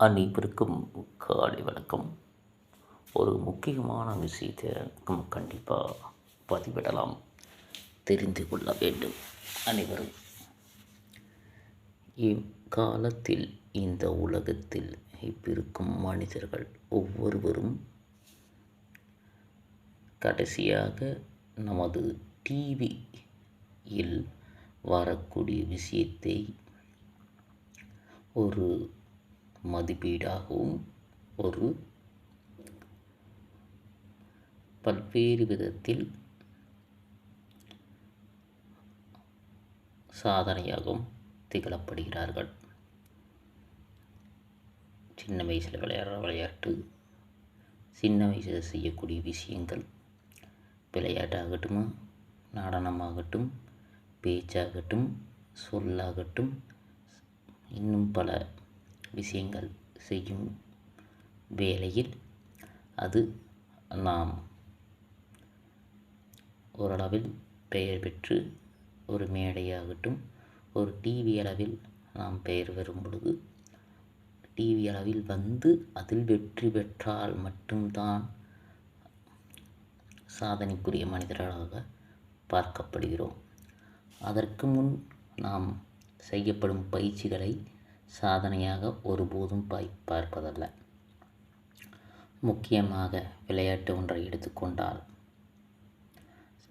அனைவருக்கும் காலை வணக்கம். ஒரு முக்கியமான விஷயத்தை நம்ம கண்டிப்பாக பதிவிடலாம். தெரிந்து கொள்ள வேண்டும். அனைவரும். இக்காலத்தில் இந்த உலகத்தில் இப்பிருக்கும் மனிதர்கள் ஒவ்வொருவரும் கடைசியாக நமது டிவியில் வரக்கூடிய விஷயத்தை ஒரு மதிப்பீடாகவும் ஒரு பல்வேறு விதத்தில் சாதனையாகவும் திகழப்படுகிறார்கள். சின்ன வயசில் விளையாடுற விளையாட்டு சின்ன வயசில் செய்யக்கூடிய விஷயங்கள் விளையாட்டாகட்டும் நடனமாகட்டும் பேச்சாகட்டும் சொல்லாகட்டும் இன்னும் பல விஷயங்கள் செய்யும் வேளையில் அது நாம் ஓரளவில் பெயர் பெற்று ஒரு மேடையாகட்டும் ஒரு டிவி அளவில் நாம் பெயர் வரும் பொழுது டிவி அளவில் வந்து அதில் வெற்றி பெற்றால் மட்டும்தான் சாதனைக்குரிய மனிதர்களாக பார்க்கப்படுகிறோம். அதற்கு முன் நாம் செய்யப்படும் பயிற்சிகளை சாதனையாக ஒருபோதும் பாய் பார்ப்பதல்ல. முக்கியமாக விளையாட்டு ஒன்றை எடுத்துக்கொண்டால்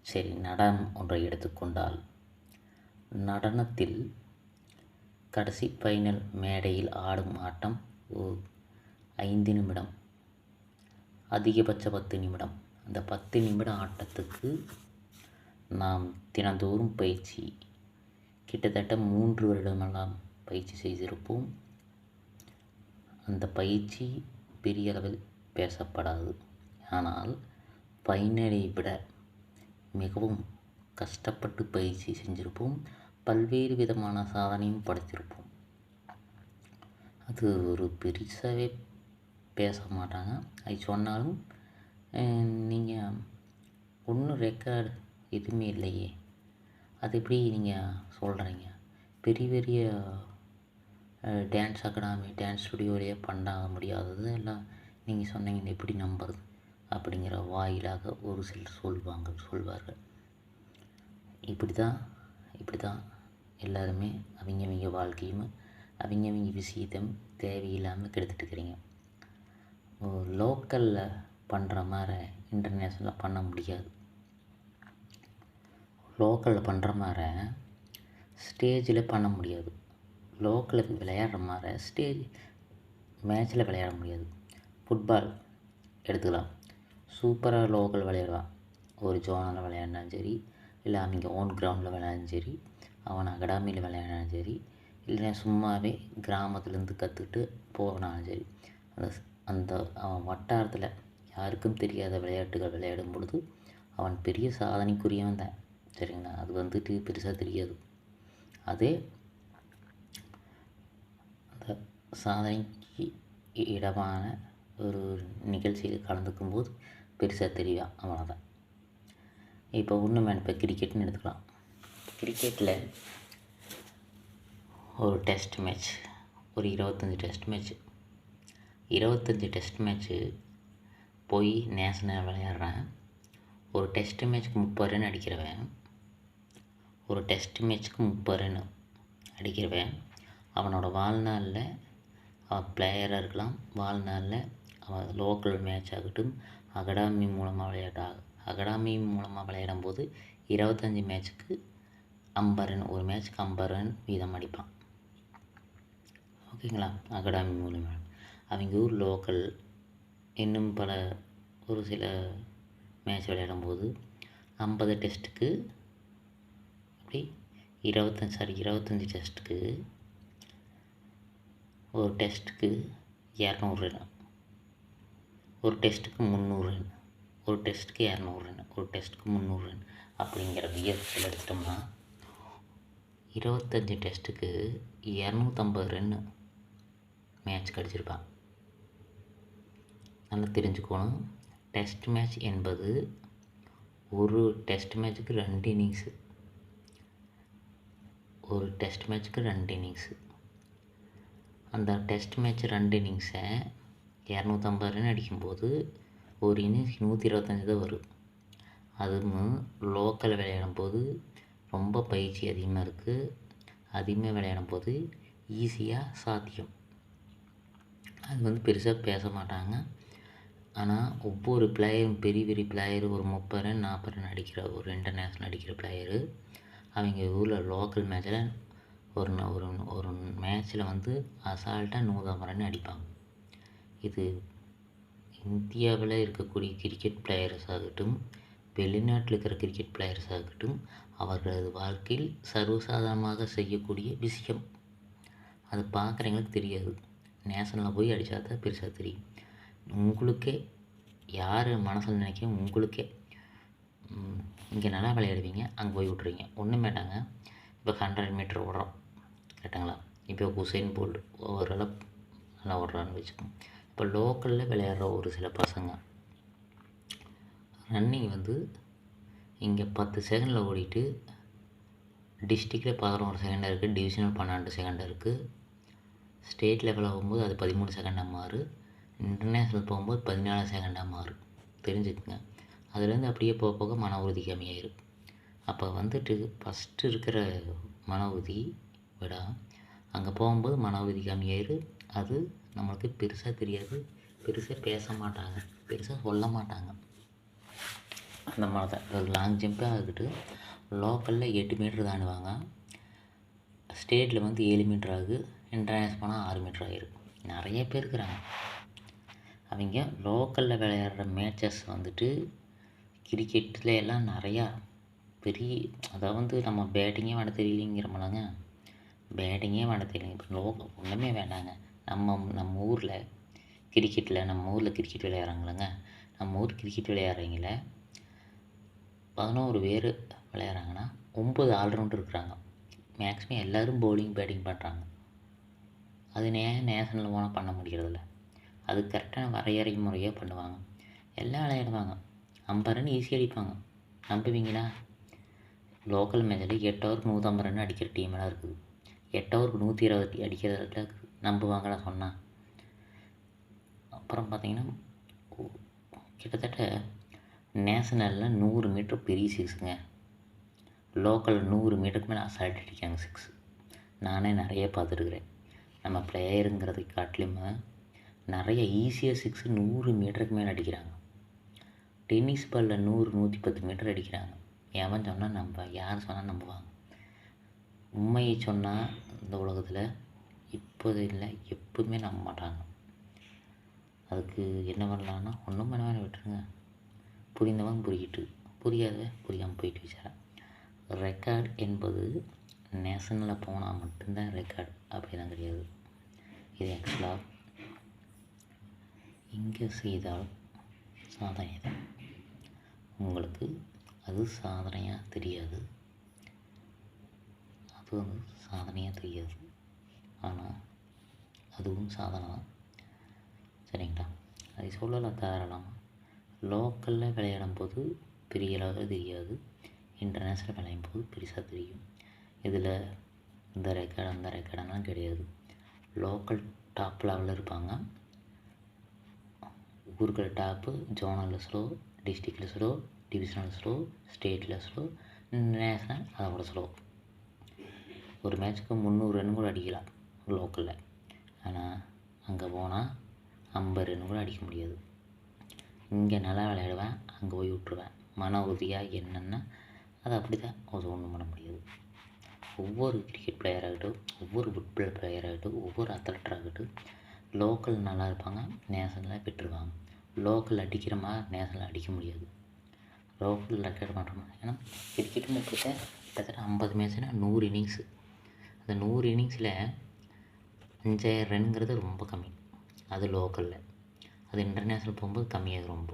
சரி நடனம் ஒன்றை எடுத்துக்கொண்டால் நடனத்தில் கடைசி ஃபைனல் மேடையில் ஆடும் ஆட்டம் ஓ- ஐந்து நிமிடம். அதிகபட்ச பத்து நிமிடம். அந்த பத்து நிமிட ஆட்டத்துக்கு நாம் தினந்தோறும் பயிற்சி. கிட்டத்தட்ட மூன்று வருடமெல்லாம் பயிற்சி செய்திருப்போம். அந்த பயிற்சி பெரிய அளவில் பேசப்படாது. ஆனால் பயனரை விட மிகவும் கஷ்டப்பட்டு பயிற்சி செஞ்சுருப்போம். பல்வேறு விதமான சாதனையும் படைத்திருப்போம். அது ஒரு பெருசாகவே பேச மாட்டாங்க. அது சொன்னாலும் நீங்கள் ஒன்றும் ரெக்கார்டு எதுவுமே இல்லையே. அது எப்படி நீங்கள் சொல்கிறீங்க பெரிய பெரிய டான்ஸ் அகாடமி டான்ஸ் ஸ்டுடியோலேயே பண்ண முடியாதது எல்லாம் நீங்கள் சொன்னீங்கன்னு எப்படி நம்புறது? அப்படிங்கிற வாயிலாக ஒரு சிலர் சொல்வாங்க சொல்வார்கள். இப்படி தான் இப்படி தான் எல்லாருமே அவங்க அவங்க வாழ்க்கையும் அவங்க அவங்க விஷயத்தையும் தேவையில்லாமல் கெடுத்துட்டு இருக்கிறீங்க. லோக்கலில் பண்ணுற மாதிரி இன்டர்நேஷ்னலாக பண்ண முடியாது. லோக்கலில் பண்ணுற மாதிரி ஸ்டேஜில் பண்ண முடியாது. லோக்கலில் விளையாடுற மாதிரி ஸ்டேஜ் மேட்ச்சில் விளையாட முடியாது. ஃபுட்பால் எடுத்துக்கலாம். சூப்பராக லோக்கல் விளையாடுவான் ஒரு ஜோனில் விளையாடினாலும் சரி இல்லை அவங்க ஓன் கிரவுண்டில் விளையாடும் சரி அவன் அகாடமியில் விளையாடினாலும் சரி இல்லை சும்மாவே கிராமத்துலேருந்து கற்றுக்கிட்டு போனாலும் சரி அந்த அந்த அவன் வட்டாரத்தில் யாருக்கும் தெரியாத விளையாட்டுகள் விளையாடும் பொழுது அவன் பெரிய சாதனைக்குரியவன் தான். சரிங்களா? அது வந்துட்டு பெருசாக தெரியாது. அதே சாதனைக்கு இடமான ஒரு நிகழ்ச்சியில் கலந்துக்கும் போது பெருசாக தெரியும் அவ்வளோதான் இப்போ ஒன்று இப்போ கிரிக்கெட்னு எடுத்துக்கலாம். கிரிக்கெட்டில் ஒரு டெஸ்ட் மேட்ச் ஒரு இருபத்தஞ்சி டெஸ்ட் மேட்ச் இருபத்தஞ்சி டெஸ்ட் மேட்ச்சு போய் நேஷனல் விளையாடுறேன். ஒரு டெஸ்ட் மேட்ச்க்கு முப்பது ரன் அடிக்கிறவன். ஒரு டெஸ்ட் மேட்ச்க்கு முப்பது ரன் அடிக்கிறவன். அவனோட வாழ்நாளில் பிளேயராக இருக்கலாம். வாழ்நாளில் அவன் லோக்கல் மேட்ச் ஆகட்டும் அகாடமி மூலமாக விளையாட்டா அகாடமி மூலமாக விளையாடும் போது இருபத்தஞ்சி மேட்ச்சுக்கு ஐம்பது ரன் ஒரு மேட்ச்க்கு ஐம்பது ரன் வீதம் அடிப்பான். ஓகேங்களா? அகாடமி மூலமாக அவங்க ஊர் லோக்கல் இன்னும் பல ஒரு சில மேட்ச் விளையாடும்போது ஐம்பது டெஸ்ட்டுக்கு அப்படி இருபத்தஞ்சி சாரி இருபத்தஞ்சி டெஸ்ட்டுக்கு ஒரு டெஸ்ட்டுக்கு இரநூறு ஒரு டெஸ்ட்டுக்கு முந்நூறு ஒரு டெஸ்ட்டுக்கு இரநூறு ஒரு டெஸ்ட்டுக்கு முந்நூறு அப்படிங்கிற விகிதத்தில் எடுத்துட்டோம்னா இருபத்தஞ்சி டெஸ்ட்டுக்கு இரநூத்தம்பது ரன்னு மேட்ச் கடிச்சிருப்பான். நல்லா தெரிஞ்சுக்கணும். டெஸ்ட் மேட்ச் என்பது ஒரு டெஸ்ட் மேட்ச்சுக்கு ரெண்டு இன்னிங்ஸு. ஒரு டெஸ்ட் மேட்ச்சுக்கு ரெண்டு இன்னிங்ஸு. அந்த டெஸ்ட் மேட்ச் ரெண்டு இன்னிங்ஸை இரநூத்தம்பது ரன் அடிக்கும்போது ஒரு இன்னிங்ஸ் நூற்றி இருபத்தஞ்சி தான் வரும். அதுவும் லோக்கல் விளையாடும் போது ரொம்ப பயிற்சி அதிகமாக இருக்குது அதிகமாக விளையாடும் போது ஈஸியாக சாத்தியம். அது வந்து பெருசாக பேச மாட்டாங்க. ஆனால் ஒவ்வொரு பிளேயரும் பெரிய பெரிய பிளேயர் ஒரு முப்பது ரன் நாற்பது ரன் அடிக்கிற ஒரு இன்டர்நேஷ்னல் அடிக்கிற பிளேயரு அவங்க ஊரில் லோக்கல் மேட்ச்சில் ஒரு ஒரு ஒரு மேட்ச்சில் வந்து அசால்ட்டாக நூற்றம்பது ரன் அடிப்பாங்க. இது இந்தியாவில் இருக்கக்கூடிய கிரிக்கெட் பிளேயர்ஸ் ஆகட்டும் வெளிநாட்டில் இருக்கிற கிரிக்கெட் பிளேயர்ஸ் ஆகட்டும் அவர்களது வாழ்க்கையில் சர்வசாதாரணமாக செய்யக்கூடிய விஷயம். அது பார்க்குறவங்களுக்கு தெரியாது. நேஷனலில் போய் அடித்தா தான் பெருசாக தெரியும். உங்களுக்கே யார் மனசில் நினைக்க உங்களுக்கே. இங்கே நல்லா விளையாடுவீங்க அங்கே போய் விட்ருவீங்க ஒன்றும் வேண்டாங்க இப்போ ஹண்ட்ரட் மீட்டர் ஓடுறோம். கரெக்டுங்களா இப்போ உசைன் போல்ட் ஓரளவு நல்லா ஓடுறான்னு வச்சுக்கோங்க. இப்போ லோக்கலில் விளையாடுற ஒரு சில பசங்க ரன்னிங் வந்து இங்கே பத்து செகண்டில் ஓடிட்டு டிஸ்ட்ரிக்டில் பதினோரு செகண்டாக இருக்குது டிவிஷனல் பன்னெண்டு செகண்டாக இருக்குது ஸ்டேட் லெவலில் போகும்போது அது பதிமூணு செகண்டாக மாறும் இன்டர்நேஷ்னல் போகும்போது பதினாலு செகண்டாக மாறும் தெரிஞ்சுக்குங்க. அதுலேருந்து அப்படியே போக போக மன உறுதி கம்மியாயிரும். அப்போ வந்துட்டு ஃபஸ்ட்டு இருக்கிற மன உறுதி விட. அங்கே போகும்போது மன உறுதி கம்மியாயிரும் அது நம்மளுக்கு பெருசாக தெரியாது. பெருசாக பேச மாட்டாங்க. பெருசாக சொல்ல மாட்டாங்க. அந்த மாதிரி தான் லாங் ஜம்ப்பே ஆகிட்டு லோக்கலில் எட்டு மீட்டர் தாண்டுவாங்க. ஸ்டேட்டில் வந்து ஏழு மீட்டர் ஆகுது. இன்டர்நேஷ்னல் போனால் ஆறு மீட்டர் ஆகிருக்கு நிறைய பேர் இருக்கிறாங்க. அவங்க லோக்கலில் விளையாடுற மேட்சஸ் வந்துட்டு கிரிக்கெட்டில் எல்லாம் நிறையா பெரிய அதாவது நம்ம பேட்டிங்கே விட தெரியலைங்கிறோம்லங்க பேட்டிங்கே வேண்ட தெரியல இப்போ லோக்கல் ஒன்றுமே வேண்டாங்க. நம்ம நம்ம ஊரில் கிரிக்கெட்டில் நம்ம ஊரில் கிரிக்கெட் விளையாடுறாங்களங்க நம்ம ஊர் கிரிக்கெட் விளையாடுறவங்கள பதினோரு பேர் விளையாடுறாங்கன்னா ஒம்பது ஆல்ரவுண்டர் இருக்கிறாங்க. மேக்ஸிமம் எல்லோரும் பவுலிங் பேட்டிங் பண்ணுறாங்க அது நே நேஷனல் போனால் பண்ண முடியறதில்ல. அது கரெக்டான வரையறை முறையாக பண்ணுவாங்க. எல்லாம் விளையாடுவாங்க. ஐம்பது ரன் ஈஸியாக அடிப்பாங்க. நம்புவீங்களா? லோக்கல் மேட்சில் எட்டு ஓவர் நூற்றம்பது ரன் அடிக்கிற டீமெல்லாம் இருக்குது. எட்டவருக்கு நூற்றி இருபது அடிக்கிறதுல நம்புவாங்கன்னு சொன்னால் அப்புறம் பார்த்தீங்கன்னா கிட்டத்தட்ட நேஷனலில் நூறு மீட்டர் பெரிய சிக்ஸுங்க லோக்கல் நூறு மீட்டருக்கு மேலே அசால்ட் அடிக்காங்க சிக்ஸ் நானே நிறைய பார்த்துருக்குறேன். நம்ம பிளேயருங்கிறதை காட்டிலுமே நிறைய ஈஸியாக சிக்ஸ் நூறு மீட்டருக்கு மேலே அடிக்கிறாங்க. டென்னிஸ் பாலில் நூறு நூற்றி பத்து மீட்டர் அடிக்கிறாங்க. எவன் சொன்னால் நம்ப யார் சொன்னால் நம்புவாங்க. உண்மையை சொன்னால் இந்த உலகத்தில் இப்போது இல்லை எப்பவுமே நம்ப மாட்டாங்க. அதுக்கு என்ன பண்ணலான்னா ஒன்றும் பண்ண வேணாம் விட்டுருங்க. புரிந்தவன் புரியிட்டு புரியாத புரியாமல் போயிட்டு வச்சாரா ரெக்கார்ட் என்பது நேஷனலில் போனால் மட்டும்தான் ரெக்கார்டு அப்படிலாம் கிடையாது. இது ஆக்சுவலாக இங்கே செய்தால் சாதனை தான் உங்களுக்கு அது சாதனையாக தெரியாது. அது வந்து சாதனையாக தெரியாது. ஆனால் அதுவும் சாதனை தான் சரிங்களா? அதை சொல்லலாம் தாராளமாக லோக்கலில் விளையாடும் போது பெரிய அளவில் தெரியாது. இன்டர்நேஷ்னல் விளையாடும் போது பெருசாக தெரியும். இதில் இந்த ரெக்கார்டு அந்த ரெக்கார்டெல்லாம் கிடையாது. லோக்கல் டாப் லெவலில் இருப்பாங்க. ஊருக்குள்ள டாப்பு ஜோனலில் ஸ்லோ டிஸ்ட்ரிக்டில் ஸ்லோ டிவிஷனல் ஸ்லோ ஸ்டேட்டில் ஸ்லோ நேஷ்னல் அதை விட ஸ்லோ. ஒரு மேட்ச்சுக்கு முந்நூறு ரன் கூட அடிக்கலாம் லோக்கலில். ஆனால் அங்கே போனால் ஐம்பது ரன் கூட அடிக்க முடியாது. இங்கே நல்லா விளையாடுவேன் அங்கே போய் விட்ருவேன் மன உறுதியாக என்னென்னா அது அப்படி தான் அது ஒன்றும் பண்ண முடியாது. ஒவ்வொரு கிரிக்கெட் பிளேயராகட்டும் ஒவ்வொரு ஃபுட்பால் பிளேயராகட்டும் ஒவ்வொரு அத்லட் ஆகட்டும் லோக்கல் நல்லா இருப்பாங்க நேஷனலாக பெற்றுருவாங்க லோக்கல் அடிக்கிற மாதிரி நேஷனல் அடிக்க முடியாது. லோக்கல் ரெக்கார்ட் மாட்டோம் ஏன்னா கிரிக்கெட்டுன்னு எடுத்துக்கிட்டா கிட்டத்தட்ட ஐம்பது மேட்ச்னா நூறு இன்னிங்ஸு அந்த நூறு இன்னிங்ஸில் அஞ்சாயிரம் ரன்ங்கிறது ரொம்ப கம்மி. அது லோக்கலில். அது இன்டர்நேஷ்னல் போகும்போது கம்மியாகுது ரொம்ப.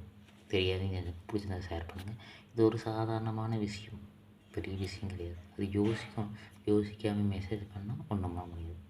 தெரியாதுங்க எனக்கு பிடிச்சிருந்தா ஷேர் பண்ணுங்கள் இது ஒரு சாதாரணமான விஷயம். பெரிய விஷயம் கிடையாது. அது யோசிக்கும் யோசிக்காமல் மெசேஜ் பண்ணால் ஒன்றும் பண்ண முடியாது.